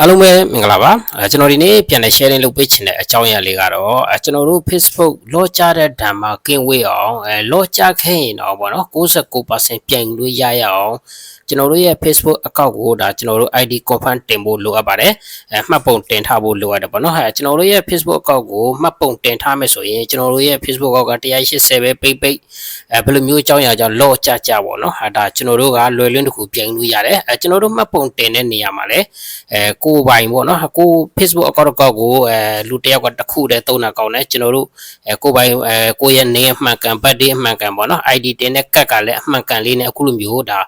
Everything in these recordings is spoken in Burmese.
အားလုံးပဲမင်္ဂလာပါအဲကျွန်တော်ဒီနေ့ပြန်လည် sharing လုပ်ပေးချင်တဲ့အကြောင်းအရာလေးကတော့အဲကျွန်တော်တို့ Facebook လော့ချတဲ့ဓမ္မကင်းဝေးအောင်အဲလော့ချခဲ့ရင်တော့ဗောနော်69%ပြန်လို့ရရအောင် ကျွန်တော်တို့ရဲ့ Facebook account ကိုဒါကျွန်တော်တို့ ID confirm တင်ဖို့လိုအပ်ပါတယ်အဲမှတ်ပုံတင်ထားဖို့လိုအပ်တယ်ဗောနော်အဲကျွန်တော်တို့ရဲ့ Facebook account ကိုမှတ်ပုံတင်ထားမယ်ဆိုရင်ကျွန်တော်တို့ရဲ့ Facebook account က180ပဲပိတ်ပိတ်အဲဘယ်လိုမျိုးအကြောင်းအရာကြောင့်လော့ချကြဗောနော်အဲဒါကျွန်တော်တို့ကလွယ်လွန်းတစ်ခုပြန်လို့ရတယ်အဲကျွန်တော်တို့မှတ်ပုံတင်တဲ့နေရာမှာလည်းအဲကိုယ်ပိုင်ပေါ့နော်ကို Facebook account ကောက်ကိုအဲလူတစ်ယောက်ကတစ်ခုတည်းသုံးတာကောင်းတယ်ကျွန်တော်တို့အဲကိုယ်ပိုင်အဲကိုယ့်ရဲ့နေအမှန်ကန် birthday အမှန်ကန်ပေါ့နော် ID တင်တဲ့ကတ်ကလည်းအမှန်ကန်လေးနဲ့အခုလိုမျိုးဒါ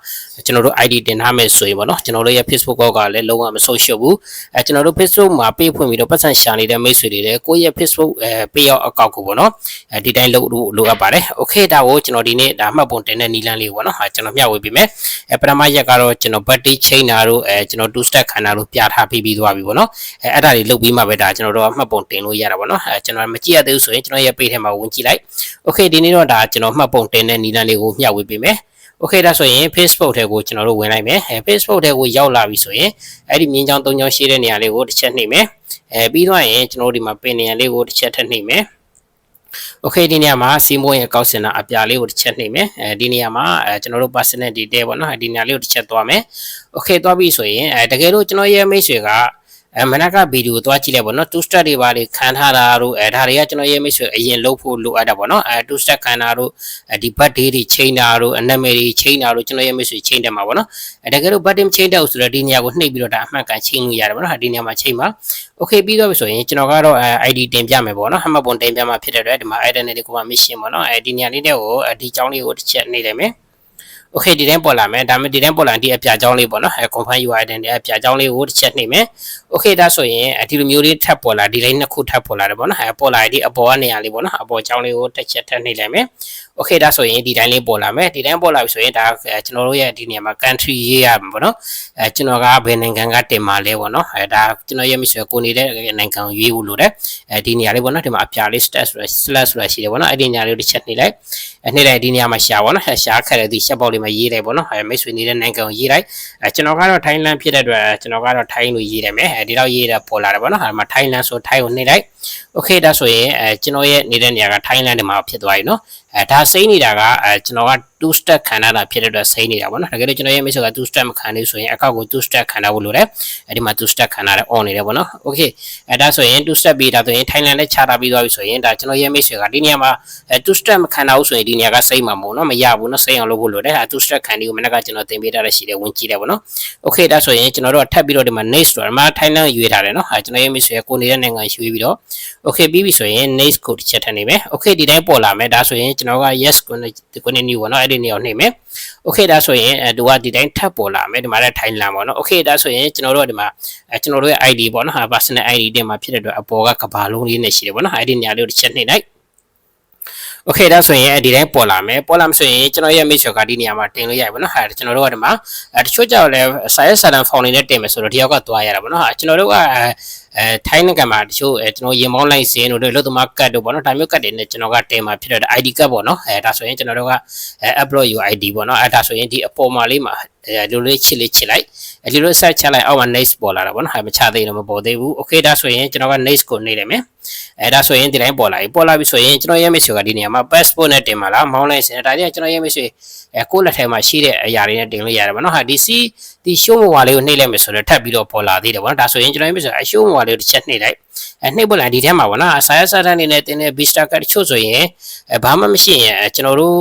ကျွန်တော်တို့ ID တင်ထားမယ်ဆိုရင်ပေါ့နော်ကျွန်တော်တို့ရဲ့ Facebook ကောက်ကလည်းလုံးဝမဆုံးရှုပ်ဘူးအဲကျွန်တော်တို့ Facebook မှာပေးဖွင့်ပြီးတော့ပတ်စံရှာနေတဲ့မိတ်ဆွေတွေလည်းကိုယ့်ရဲ့ Facebook အဲပေးရောက် account ကိုပေါ့နော်အဲဒီတိုင်းလုပ်လို့လိုအပ်ပါတယ် okay ဒါကိုကျွန်တော်ဒီနေ့ဒါမှတ်ပုံတင်တဲ့နီလန်းလေးပေါ့နော်ဟာကျွန်တော်မျှဝေပေးမယ်အဲပထမရက်ကတော့ကျွန်တော် birthday chain တာတို့အဲကျွန်တော် two step ခန္ဓာတို့ပြထားပြီးပြီးသွားပြီပေါ့နော်အဲအဲ့ဒါတွေလုပ်ပြီးမှပဲဒါကျွန်တော်တို့မှတ်ပုံတင်လို့ရတာပေါ့နော်အဲကျွန်တော်မကြည့်ရသေးဘူးဆိုရင်ကျွန်တော်ရဲ့ page ထဲမှာဝင်ကြည့်လိုက် okay ဒီနေ့တော့ဒါကျွန်တော်မှတ်ပုံတင်တဲ့နီလန်းလေးကိုမျှဝေပေးမယ် โอเคဒါဆိုရင် Facebook ထဲကိုကျွန်တော်တို့ဝင်လိုက်မယ်အဲ Facebook ထဲကိုရောက်လာပြီဆိုရင်အဲ့ဒီမြင်းချောင်း၃ချောင်းရှိတဲ့နေရာလေးကိုတစ်ချက်နှိပ်မယ်အဲပြီးတော့ရင်ကျွန်တော်တို့ဒီမှာပင်နေရာလေးကိုတစ်ချက်ထပ်နှိပ်မယ်โอเคဒီနေရာမှာစီမိုးရဲ့ကောက်စင်တာအပြာလေးကိုတစ်ချက်နှိပ်မယ်အဲဒီနေရာမှာအဲကျွန်တော်တို့ personal detail ပေါ့နော်ဒီနေရာလေးကိုတစ်ချက်သွားမယ်โอเคသွားပြီဆိုရင်အဲတကယ်လို့ကျွန်တော်ရဲ့မိတ်ဆွေက အဲမနက်ကဗီဒီယိုသွားကြည့်လိုက်ပေါ့နော်2 step တွေပါလေခံထားတာတို့အဲဒါတွေကကျွန်တော်ရဲ့မိတ်ဆွေအရင်လုပ်ဖို့လိုအပ်တာပေါ့နော်အဲ2 step ခံတာတို့ဒီ birthday တွေချိန်တာတို့အနံ့မယ်တွေချိန်တာတို့ကျွန်တော်ရဲ့မိတ်ဆွေချိန်တယ်မှာပေါ့နော်အဲတကယ်လို့ birthday ချိန်တဲ့ဆိုတော့ဒီနေရာကိုနှိပ်ပြီးတော့ဒါအမှန်ကန်ချိန်လို့ရတယ်ပေါ့နော်ဒီနေရာမှာချိန်ပါ okay ပြီးတော့ပြီဆိုရင်ကျွန်တော်ကတော့ ID တင်ပြမယ်ပေါ့နော်မှတ်ပုံတင်ပြမှာဖြစ်တဲ့အတွက်ဒီမှာ identity ကိုမှ mission ပေါ့နော်အဲဒီနေရာလေးတွေကိုဒီကြောင်းလေးကိုတစ်ချက်နှိပ်လိုက်မယ် okay ဒီတိုင်းပေါ်လာမယ်ဒါမှဒီတိုင်းပေါ်လာဒီအပြာကြောင်းလေးပေါ့နော်အဲ confirm UI identity အပြာကြောင်းလေးကိုတစ်ချက်နှိပ်မယ် okay ဒါဆိုရင်ဒီလိုမျိုးလေးထပ်ပေါ်လာဒီတိုင်းနှစ်ခုထပ်ပေါ်လာတယ်ပေါ့နော်အဲပေါ်လာဒီအပေါ်ကနေရာလေးပေါ့နော်အပေါ်ကြောင်းလေးကိုတစ်ချက်ထပ်နှိပ်လိုက်မယ် okay ဒါဆိုရင်ဒီတိုင်းလေးပေါ်လာမယ်ဒီတိုင်းပေါ်လာပြီဆိုရင်ဒါကျွန်တော်တို့ရဲ့ဒီနေရာမှာ country ရေးရမှာပေါ့နော်အဲကျွန်တော်ကဘယ်နိုင်ငံကတင်มาလဲပေါ့နော်အဲဒါကျွန်တော်ရဲ့မိတ်ဆွေကိုနေတဲ့နိုင်ငံကိုရွေးဖို့လိုတယ်အဲဒီနေရာလေးပေါ့နော်ဒီမှာအပြာလေး stats slash ဆိုတာရှိတယ်ပေါ့နော်အဲ့ဒီနေရာလေးကိုတစ်ချက်နှိပ်လိုက်အဲနှိပ်လိုက်ဒီနေရာမှာရှာပေါ့နော်အဲရှာခက်တဲ့ဒီရှက်ပေါက်လေးမှာရေးလိုက်ပေါ့နော်အဲမိတ်ဆွေနေတဲ့နိုင်ငံကိုရေးလိုက်အဲကျွန်တော်ကတော့ထိုင်းလန်ဖြစ်တဲ့အတွက်ကျွန်တော်ကတော့ထိုင်းလို့ရေးတယ်မယ်အဲဒီတော့ရေးတာပေါ်လာတယ်ပေါ့နော်အဲမှာထိုင်းလန်ဆိုထိုင်းကိုနှိပ်လိုက် okay ဒါဆိုရင်အဲကျွန်တော်ရဲ့နေတဲ့နေရာကထိုင်းလန်ဒီမှာဖြစ်သွားပြီနော် အဲဒါစိမ့်နေတာကအဲကျွန်တော်က2 step ခံရတာဖြစ်တဲ့အတွက်စိမ့်နေတာပေါ့နော်တကယ်လို့ကျွန်တော်ရဲ့မိတ်ဆွေက2 step မခံသေးဆိုရင်အကောက်ကို2 step ခံရဖို့လိုတယ်အဲဒီမှာ2 step ခံရတယ် on နေတယ်ပေါ့နော် okay အဲဒါဆိုရင်2 step ပြီးဒါဆိုရင်ထိုင်းလန်နဲ့ခြားတာပြီးသွားပြီဆိုရင်ဒါကျွန်တော်ရဲ့မိတ်ဆွေကဒီနေရာမှာအဲ2 step မခံတော့ဘူးဆိုရင်ဒီနေရာကစိမ့်မှာမဟုတ်နော်မရဘူးနော်စိမ့်အောင်လုပ်ဖို့လိုတယ်အဲ2 step ခံဒီကိုမနေ့ကကျွန်တော်သင်ပေးထားတဲ့ရှိတယ်ဝင်ကြည့်တယ်ပေါ့နော် okay ဒါဆိုရင်ကျွန်တော်တို့ထပ်ပြီးတော့ဒီမှာ next ဆိုတာဒီမှာထိုင်းလန်ရွေးထားတယ်နော်အဲကျွန်တော်ရဲ့မိတ်ဆွေကကိုနေတဲ့နိုင်ငံရွေးပြီးတော့ okay ပြီးပြီဆိုရင် next ကိုတစ်ချက်ထပ်နေမယ် okay ဒီတိုင်းပေါ်လာမယ်ဒါဆိုရင်ကျွန်တော်က yes ကို continue ပေါ့နော်အဲ့ဒီနေရာကိုနှိပ်မယ် okay ဒါဆိုရင်အဲသူကဒီတိုင်းထပ်ပေါ်လာမယ်ဒီမှာလည်းထိုင်းလန်ပေါ့နော် okay ဒါဆိုရင်ကျွန်တော်တို့ကဒီမှာအဲကျွန်တော်တို့ရဲ့ ID ပေါ့နော်ဟာ personal ID တင်မှာဖြစ်တဲ့အတွက်အပေါ်ကကဘာလုံးလေးနဲ့ရှိတယ်ပေါ့နော်အဲ့ဒီနေရာလေးကိုတစ်ချက်နှိပ်လိုက် okay ဒါဆိုရင်ဒီတိုင်းပေါ်လာမယ်ပေါ်လာမှဆိုရင်ကျွန်တော်ရဲ့ make sure ကဒီနေရာမှာတင်လို့ရပြီနော်ဟာကျွန်တော်တို့ကဒီမှာအဲတချို့ကြောက်လဲ size salan phone နဲ့တင်မယ်ဆိုတော့ဒီယောက်ကသွားရတာပေါ့နော်ဟာကျွန်တော်တို့ကအဲထိုင်းနိုင်ငံမှာတချို့အဲကျွန်တော်ရင်မောင်းလိုက်စင်းတို့လို့သမားကတ်တို့ပေါ့နော်ဒါမျိုးကတ်တွေနဲ့ကျွန်တော်ကတင်မှာဖြစ်တဲ့ ID ကတ်ပေါ့နော်အဲဒါဆိုရင်ကျွန်တော်တို့ကအဲ upload your ID ပေါ့နော်အဲဒါဆိုရင်ဒီအပေါ်မှာလေးမှာ အဲလိုလေးချစ်လေးချစ်လိုက်အဲဒီလို search ချလိုက်အောက်မှာ next ပေါ်လာတာပေါ့နော်ဟာမချသေးတော့မပေါ်သေးဘူး okay ဒါဆိုရင်ကျွန်တော်က next ကိုနေတယ်မယ်အဲဒါဆိုရင်ဒီတိုင်းပေါ်လာပြီပေါ်လာပြီဆိုရင်ကျွန်တော်ရဲ့မိတ်ဆွေကဒီနေရာမှာ passport နဲ့တင်ပါလားမောင်းလိုက်စင်ဒါတွေကကျွန်တော်ရဲ့မိတ်ဆွေအဲကိုယ့်လက်ထဲမှာရှိတဲ့အရာတွေနဲ့တင်လို့ရတယ်ဗောနော်ဟာဒီစီဒီ show မဝါလေးကိုနှိပ်လိုက်မယ်ဆိုတော့ထပ်ပြီးတော့ပေါ်လာသေးတယ်ဗောနော်ဒါဆိုရင်ကျွန်တော်ရဲ့မိတ်ဆွေအ show မဝါလေးကိုတစ်ချက်နှိပ်လိုက် အဲနှိပ်ပေါ်လာဒီထဲမှာဗောနော်အစာရစာတန်းနေနဲ့တင်တဲ့ vista card တချို့ဆိုရင်အဲဘာမှမရှိရင်ကျွန်တော်တို့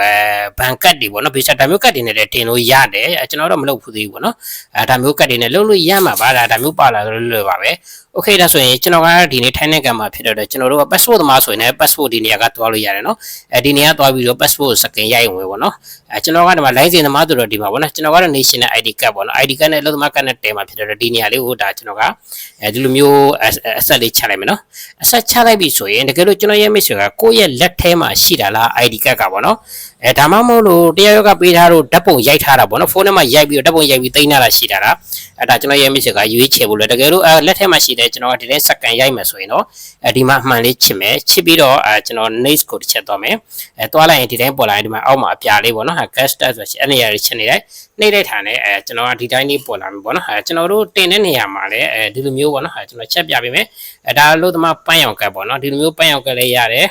အဲဘန်ကတ်တွေဗောနော် vista ဒါမျိုးကတ်တွေနဲ့လည်းတင်လို့ရတယ်အဲကျွန်တော်တော့မလုပ်ဘူးသေးဘူးဗောနော်အဲဒါမျိုးကတ်တွေနဲ့လုပ်လို့ရမှာပါဒါဒါမျိုးပါလာလို့လွယ်ပါပဲ okay ဒါဆိုရင်ကျွန်တော်ကဒီနေ့ထိုင်းနိုင်ငံမှာဖြစ်တော့ကျွန်တော်တို့က passport သမားဆိုရင်လည်း passport ဒီနေရာကတွားလို့ရတယ်နော်အဲဒီနေရာတွားပြီးတော့ passport စကန်ရိုက်ဝင်ပေါ့နော်အဲကျွန်တော်ကဒီမှာ license သမားဆိုတော့ဒီမှာပေါ့နော်ကျွန်တော်ကတော့ national ID card ပေါ့နော် ID card နဲ့အလုပ်သမားကတ်နဲ့တဲမှာဖြစ်တော့ဒီနေရာလေးကိုဒါကျွန်တော်ကအဲဒီလိုမျိုးအဆက်လေးချလိုက်မယ်နော်အဆက်ချလိုက်ပြီဆိုရင်တကယ်လို့ကျွန်တော်ရဲ့မိတ်ဆွေကကိုယ့်ရဲ့လက်ထဲမှာရှိတာလား ID card ကပေါ့နော် အဲဒါမှမဟုတ်လို့တရားရောက်ကပေးထားလို့ဓာတ်ပုံရိုက်ထားတာပေါ့နော်ဖုန်းထဲမှာရိုက်ပြီးတော့ဓာတ်ပုံရိုက်ပြီးသိမ်းထားတာရှိတာလားအဲဒါကျွန်တော်ရဲ့ message ကရွေးချယ်ဖို့လေတကယ်လို့အဲလက်ထက်မှာရှိတယ်ကျွန်တော်ကဒီနေ့စက္ကန့်ရိုက်မယ်ဆိုရင်တော့အဲဒီမှာအမှန်လေးချစ်မယ်ချစ်ပြီးတော့အဲကျွန်တော် next ကိုတစ်ချက်သွားမယ်အဲသွားလိုက်ရင်ဒီတိုင်းပေါ်လာရင်ဒီမှာအောက်မှာအပြာလေးပေါ့နော်ဟာ cast ဆိုရှင်အနေရချစ်နေတယ်နှိမ့်လိုက်တာနဲ့အဲကျွန်တော်ကဒီတိုင်းလေးပေါ်လာမယ်ပေါ့နော်အဲကျွန်တော်တို့တင်တဲ့နေရာမှာလည်းအဲဒီလိုမျိုးပေါ့နော်ဟာကျွန်တော်ချက်ပြပေးမယ်အဲဒါလို့သမားပန်းရောင်ကတ်ပေါ့နော်ဒီလိုမျိုးပန်းရောင်ကတ်လေးရတယ်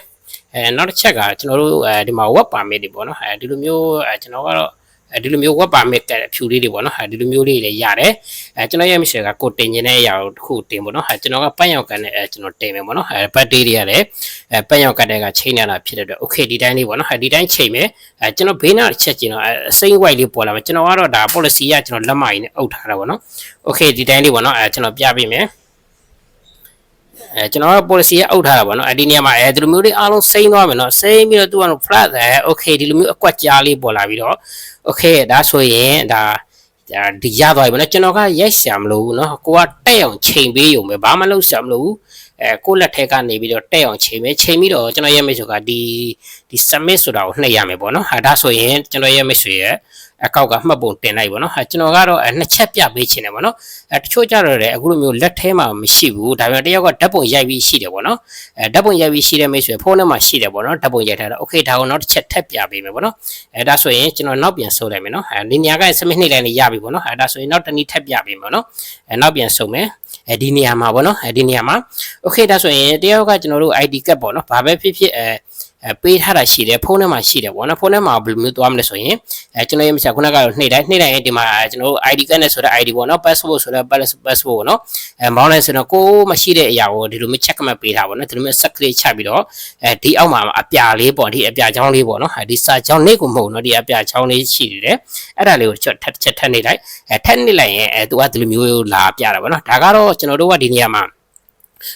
အဲနောက်တစ်ချက်ကကျွန်တော်တို့အဲဒီမှာ web permit တွေပေါ့နော်အဲဒီလိုမျိုးအဲကျွန်တော်ကတော့အဲဒီလိုမျိုး web permit ကအဖြူလေးတွေပေါ့နော်အဲဒီလိုမျိုးလေးတွေရတယ်အဲကျွန်တော်ရဲ့ mission ကကိုတင်ခြင်းတဲ့အရာကိုတစ်ခုတင်ပေါ့နော်အဲကျွန်တော်ကပန်းရောင်ကန်နဲ့အဲကျွန်တော်တင်မယ်ပေါ့နော်အဲ birthday တွေရတယ်အဲပန်းရောင်ကန်တဲ့ကချိန်နေတာဖြစ်တဲ့အတွက် okay ဒီတိုင်းလေးပေါ့နော်အဲဒီတိုင်းချိန်မယ်အဲကျွန်တော်ဘေးနားချက်ကျင်တော့အစိမ့် white လေးပေါ်လာမယ်ကျွန်တော်ကတော့ဒါ policy ကကျွန်တော်လက်မကြီးနဲ့အုပ်ထားတာပေါ့နော် okay ဒီတိုင်းလေးပေါ့နော်အဲကျွန်တော်ပြပေးမယ် အဲကျွန်တော်က policy ရအုပ်ထားတာပေါ့နော်အဲဒီနေရာမှာအဲဒီလိုမျိုးတွေအားလုံးစိမ့်သွားမယ်နော်စိမ့်ပြီးတော့သူက flat အဲ okay ဒီလိုမျိုးအကွက်ကြားလေးပေါ်လာပြီးတော့ okay ဒါဆိုရင်ဒါဒီရသွားပြီပေါ့နော်ကျွန်တော်ကရိုက်ဆရာမလို့ဘူးနော်ကိုကတက်အောင်ချိန်ပေးရုံပဲဘာမှလုပ်ဆရာမလို့ဘူးအဲကိုလက်ထက်ကနေပြီးတော့တက်အောင်ချိန်မယ်ချိန်ပြီးတော့ကျွန်တော်ရဲ့မိတ်ဆွေကဒီဒီ submit ဆိုတာကိုနှိပ်ရမယ်ပေါ့နော်ဟာဒါဆိုရင်ကျွန်တော်ရဲ့မိတ်ဆွေရဲ့ အကောက်ကမှတ်ပုံတင်လိုက်ပေါ့နော်အဲကျွန်တော်ကတော့နှစ်ချက်ပြပေးချင်တယ်ပေါ့နော်အဲတချို့ကြတော့လေအခုလိုမျိုးလက်ထဲမှာမရှိဘူးဒါပေမဲ့တယောက်ကဓာတ်ပုံရိုက်ပြီးရှိတယ်ပေါ့နော်အဲဓာတ်ပုံရိုက်ပြီးရှိတဲ့မိတ်ဆွေဖုန်းထဲမှာရှိတယ်ပေါ့နော်ဓာတ်ပုံရိုက်ထားတော့ okay ဒါကိုနောက်တစ်ချက်ထပ်ပြပေးမယ်ပေါ့နော်အဲဒါဆိုရင်ကျွန်တော်နောက်ပြန်ဆုပ်လိုက်မယ်နော်အဲဒီနေရာကစမစ်နှိမ့်လိုက်နေရပြီပေါ့နော်အဲဒါဆိုရင်နောက်တစ်နည်းထပ်ပြပေးမယ်ပေါ့နော်အဲနောက်ပြန်ဆုပ်မယ်အဲဒီနေရာမှာပေါ့နော်အဲဒီနေရာမှာ okay ဒါဆိုရင်တယောက်ကကျွန်တော်တို့ ID ကတ်ပေါ့နော်ဘာပဲဖြစ်ဖြစ်အဲ အဲပေးထားတာရှိတယ်ဖုန်းထဲမှာရှိတယ်ပေါ့နော်ဖုန်းထဲမှာဘယ်လိုမျိုးသွားမလဲဆိုရင်အဲကျွန်တော်ရဲ့မဆက်ခုနကတော့နှိပ်တိုင်းနှိပ်တိုင်းဒီမှာကျွန်တော်တို့ ID ကတ်နဲ့ဆိုတဲ့ ID ပေါ့နော် passport ဆိုတဲ့ passport ပေါ့နော်အဲမောင်းလိုက်ဆိုတော့ကိုမရှိတဲ့အရာကိုဒီလိုမျိုး check မှတ်ပေးထားပေါ့နော်ဒီလိုမျိုး set ကလေးချပြီးတော့အဲဒီအောက်မှာအပြာလေးပေါ့ဒီအပြာချောင်းလေးပေါ့နော်ဒီစာချောင်းနေကိုမဟုတ်နော်ဒီအပြာချောင်းလေးရှိနေတယ်အဲ့ဒါလေးကိုချက်ထက်ချက်ထက်နေလိုက်အဲထက်နေလိုက်ရင်အဲသူကဒီလိုမျိုးလာပြတာပေါ့နော်ဒါကတော့ကျွန်တော်တို့ကဒီနေရာမှာ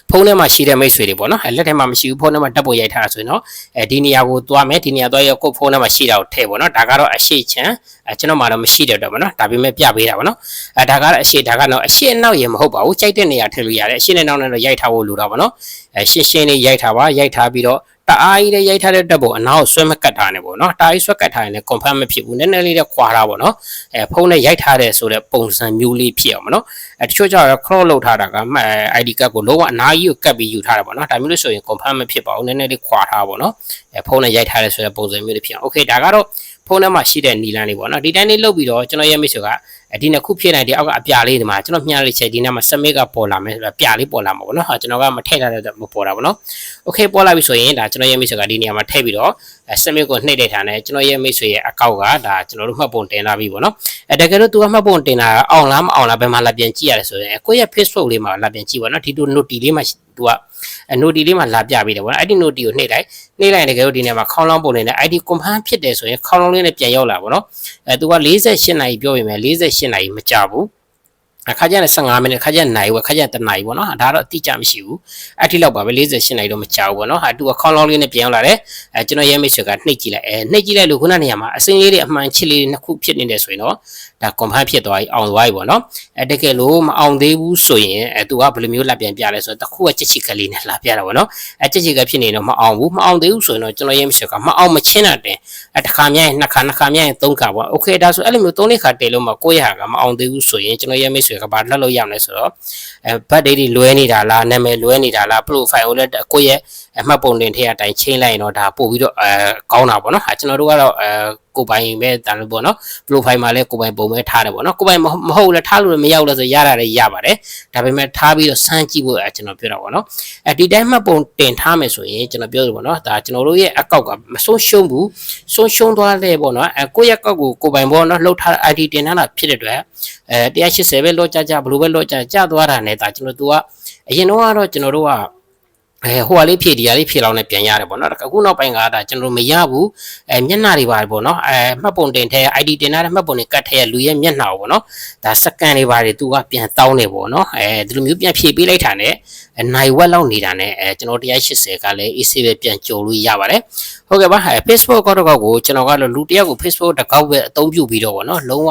ဖုန်းထဲမှာရှိတဲ့မိတ်ဆွေတွေပေါ့နော်အဲလက်ထဲမှာမရှိဘူးဖုန်းထဲမှာတက်ပေါ်ရိုက်ထားတာဆိုရင်တော့အဲဒီနေရာကိုသွားမယ်ဒီနေရာသွားရောကိုယ့်ဖုန်းထဲမှာရှိတာကိုထည့်ပေါ့နော်ဒါကတော့အရှိချမ်းအဲကျွန်တော်မှတော့မရှိတဲ့တော့ပေါ့နော်ဒါပေမဲ့ပြပေးတာပေါ့နော်အဲဒါကတော့အရှိဒါကတော့အရှိအနောက်ရေမဟုတ်ပါဘူးကြိုက်တဲ့နေရာထည့်လို့ရတယ်အရှိနဲ့နောက်နဲ့တော့ရိုက်ထားဖို့လိုတာပေါ့နော်အဲရှင်းရှင်းလေးရိုက်ထားပါရိုက်ထားပြီးတော့တအားကြီးလေးရိုက်ထားတဲ့တက်ပုံအနောက်ဆွဲမကတ်ထားနေပေါ့နော်တအားကြီးဆွဲကတ်ထားရင်လည်း confirm မဖြစ်ဘူးနည်းနည်းလေးတော့ခွာတာပေါ့နော်အဲဖုန်းနဲ့ရိုက်ထားတဲ့ဆိုတဲ့ပုံစံမျိုးလေးဖြစ်အောင်ပေါ့နော်အဲတချို့ကျတော့ cross လုပ်ထားတာကမှ ID ကတ်ကိုလုံးဝအနားကြီးကိုကတ်ပြီးယူထားတာပေါ့နော်ဒါမျိုးလို့ဆိုရင် confirm မဖြစ်ပါဘူးနည်းနည်းလေးခွာထားပေါ့နော်အဲ ဖုန်းနဲ့ရိုက်ထားတဲ့ဆိုတဲ့ပုံစံမျိုးလေးဖြစ်အောင် okay ဒါကတော့ဖုန်းထဲမှာရှိတဲ့နီလန်းလေးပေါ့နော်ဒီတိုင်းလေးလုတ်ပြီးတော့ကျွန်တော်ရဲ့မိတ်ဆွေကဒီနှစ်ခုဖြစ်နိုင်ဒီအောက်ကအပြာလေးဒီမှာကျွန်တော်မြှလိုက်ချက်ဒီနေ့မှာစမစ်ကပေါ်လာမယ်ပြာလေးပေါ်လာမှာပေါ့နော်ဟာကျွန်တော်ကမထည့်ထားတဲ့မပေါ်တာပေါ့နော်โอเคပေါ်လာပြီဆိုရင်ဒါကျွန်တော်ရဲ့မိတ်ဆွေကဒီနေရာမှာထည့်ပြီးတော့စမစ်ကိုနှိပ်လိုက်တာနဲ့ကျွန်တော်ရဲ့မိတ်ဆွေရဲ့အကောက်ကဒါကျွန်တော်တို့မှတ်ပုံတင်လာပြီပေါ့နော်အဲတကယ်လို့ तू ကမှတ်ပုံတင်တာအောင်လားမအောင်လားဘယ်မှာလာပြန်ကြည့်ရတယ်ဆိုရင်ကိုယ့်ရဲ့ Facebook လေးမှာလာပြန်ကြည့်ပါနော်ဒီလို note လေးမှာ तू က note လေးမှာလာပြပေးတယ်ပေါ့နော်အဲ့ဒီ note ကိုနှိပ်လိုက်နှိပ်လိုက်တကယ်လို့ဒီနေရာမှာခေါင်းလောင်းပုံနေတယ် ID confirm ဖြစ်တယ်ဆိုရင်ခေါင်းလောင်းလေးနဲ့ပြန်ရောက်လာပေါ့နော်အဲ तू က48နာရီပြောပေမဲ့48နာရီမကြဘူးအခါကျရင်15မိနစ်ခါကျရင်နိုင်ဝက်ခါကျရင်တနာရီပေါ့နော်ဒါတော့အတိအကျမရှိဘူးအဲ့ဒီလောက်ပါပဲ48နာရီတော့မကြောက်ဘူးပေါ့နော်ဟာသူကခေါင်းလောင်းလေးနဲ့ပြန်လာတယ်အဲကျွန်တော်ရဲမိတ်ဆွေကနှိပ်ကြည့်လိုက်အဲနှိပ်ကြည့်လိုက်လို့ခုနနေရာမှာအစင်းလေးတွေအမှန်ချစ်လေးတွေနှစ်ခုဖြစ်နေတယ်ဆိုရင်တော့ ဒါ confirm ဖြစ်သွားပြီအောင်သွားပြီပေါ့နော်အဲတကယ်လို့မအောင်သေးဘူးဆိုရင်အဲသူကဘယ်လိုမျိုးလက်ပြန်ပြလဲဆိုတော့တစ်ခုကချစ်ချစ်ကလေးနဲ့လာပြတာပေါ့နော်အဲချစ်ချစ်ကဖြစ်နေတော့မအောင်ဘူးမအောင်သေးဘူးဆိုရင်တော့ကျွန်တော်ရဲမိတ်ဆွေကမအောင်မချင်းတာတင်အဲတစ်ခါမြိုင်နှစ်ခါနှစ်ခါမြိုင်သုံးခါပေါ့โอเคဒါဆိုအဲ့လိုမျိုးသုံးလေးခါတည်လို့မှကိုယ့်ရဟာကမအောင်သေးဘူးဆိုရင်ကျွန်တော်ရဲမိတ်ဆွေကဘာလှက်လို့ရမလဲဆိုတော့အဲဘတ်ဒေးတွေလွဲနေတာလားနာမည်လွဲနေတာလား profile ကိုလည်းကိုယ့်ရဲ့အမှတ်ပုံတင်ထည့်အတိုင်းချင်းလိုက်ရင်တော့ဒါပို့ပြီးတော့အဲကောင်းတာပေါ့နော်ဟာကျွန်တော်တို့ကတော့အဲ ကိုပိုင်ပဲတန်လို့ပေါ့နော် profile မှာလည်းကိုပိုင်ပုံပဲထားတယ်ပေါ့နော်ကိုပိုင်မဟုတ်လည်းထားလို့မရဘူးလဲဆိုရတာလည်းရပါတယ်ဒါပေမဲ့ထားပြီးတော့စမ်းကြည့်ဖို့အဲကျွန်တော်ပြောတာပေါ့နော်အဲဒီတိုင်းမှတ်ပုံတင်ထားမယ်ဆိုရင်ကျွန်တော်ပြောလို့ပေါ့နော်ဒါကျွန်တော်တို့ရဲ့အကောက်ကမဆုံးရှုံးဘူးဆုံးရှုံးသွားတယ်ပေါ့နော်အဲကိုယ့်ရဲ့အကောက်ကိုကိုပိုင်ပေါ့နော်လှုပ်ထား ID တင်ထားတာဖြစ်တဲ့အတွက်အဲ180ပဲလောကြကြဘလို့ပဲလောကြကြသွားတာနဲ့ဒါကျွန်တော်တို့ကအရင်တော့ကတော့ကျွန်တော်တို့က အဲဟိုဟာလေးဖြည့်ဒီဟာလေးဖြည့်လောက်နဲ့ပြန်ရတယ်ပေါ့နော်အခုနောက်ပိုင်းကဒါကျွန်တော်တို့မရဘူးအဲမျက်နှာတွေပါတယ်ပေါ့နော်အဲမှတ်ပုံတင်ထဲ ID တင်ထားတဲ့မှတ်ပုံတွေကတ်ထဲလူရဲ့မျက်နှာပေါ့နော်ဒါစကန်တွေပါတယ်သူကပြန်တောင်းနေပေါ့နော်အဲဒီလိုမျိုးပြန်ဖြည့်ပေးလိုက်တာနဲ့နိုင်ဝက်လောက်နေတာနဲ့အဲကျွန်တော်180ကလည်း AC ပဲပြန်ကြုံလို့ရပါတယ်ဟုတ်ကဲ့ပါအဲ Facebook ကောက်တော့ကိုကျွန်တော်ကတော့လူတယောက်ကို Facebook တစ်ကောက်ပဲအသုံးပြုပြီးတော့ပေါ့နော်လုံးဝ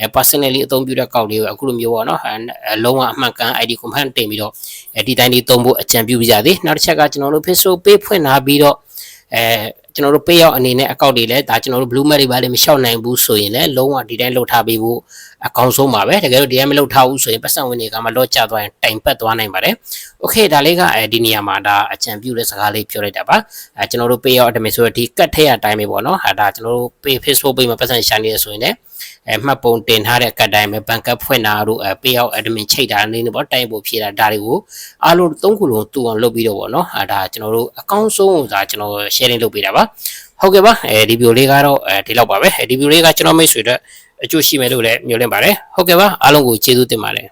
အဲ personally အသုံးပြုတဲ့ကောက်လေးကိုအခုလိုမျိုးပေါ့နော်အဲလုံးဝအမှန်ကန် ID confirm တင်ပြီးတော့အဲဒီတိုင်းလေးသုံးဖို့အကြံပြုပြကြသေးနောက်တစ်ချက်ကကျွန်တော်တို့ Facebook page ဖွင့်လာပြီးတော့အဲကျွန်တော်တို့ pay out အနေနဲ့ account တွေလည်းဒါကျွန်တော်တို့ blue map တွေပါလည်းမလျှောက်နိုင်ဘူးဆိုရင်လည်းလုံးဝဒီတိုင်းလှုပ်ထားပေးဖို့အကောင်းဆုံးပါပဲတကယ်လို့ဒီတိုင်းမလှုပ်ထားဘူးဆိုရင်ပတ်စံဝင်တွေကမှလော့ကျသွားရင်တိုင်ပတ်သွားနိုင်ပါတယ်။ Okay ဒါလေးကအဲဒီနေရာမှာဒါအချံပြူတဲ့စကားလေးပြောလိုက်တာပါ။အဲကျွန်တော်တို့ pay out အတမယ်ဆိုတော့ဒီ cut ထဲအတိုင်းပဲပေါ့နော်။အဲဒါကျွန်တော်တို့ pay Facebook pay မှာပတ်စံရှာနေရဆိုရင်လည်း အဲမှတ်ပုံတင်ထားတဲ့ကတ်တိုင်းပဲဘန်ကတ်ဖွင့်တာတို့အဲ pay out admin ချိတ်တာနေနေပေါ့တိုင်ဖို့ဖြေတာဒါတွေကိုအားလုံးသုံးခုလုံးတူအောင်လုပ်ပြီးတော့ပေါ့နော်အဲဒါကျွန်တော်တို့အကောင်းဆုံးကိုဒါကျွန်တော် sharing လုပ်ပေးတာပါဟုတ်ကဲ့ပါအဲဒီဗီဒီယိုလေးကတော့အဲဒီလောက်ပါပဲအဲဒီဗီဒီယိုလေးကကျွန်တော်မိတ်ဆွေတို့အကျိုးရှိမယ်လို့လည်းမျှော်လင့်ပါတယ်ဟုတ်ကဲ့ပါအားလုံးကိုကျေးဇူးတင်ပါတယ်